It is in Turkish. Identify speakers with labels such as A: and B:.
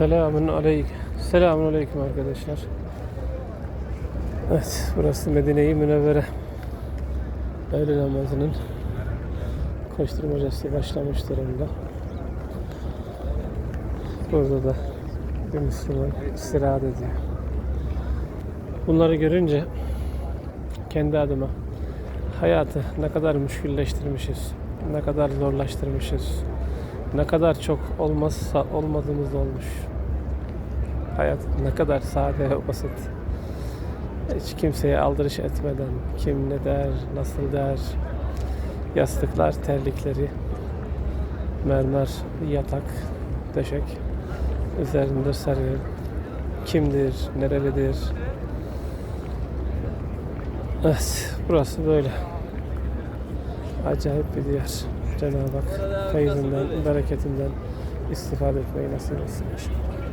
A: Selamun aleyküm. Selamun aleyküm arkadaşlar. Evet, burası Medine-i Münevvere. Öğle namazının koşturmacası başlamış durumda. Burada da bir Müslüman istirahat ediyor. Bunları görünce kendi adıma hayatı ne kadar müşkülleştirmişiz, ne kadar zorlaştırmışız, ne kadar çok olmazsa olmadığımız olmuş. Hayat ne kadar sade ve basit. Hiç kimseye aldırış etmeden kim ne der, nasıl der, yastıklar, terlikleri, mermer, yatak, döşek, üzerinde sarı, kimdir, nerelidir. Evet, burası böyle. Acayip bir diyar. Cenab-ı Hak feyzinden, bereketinden istifade etmeyi nasip etsin inşallah.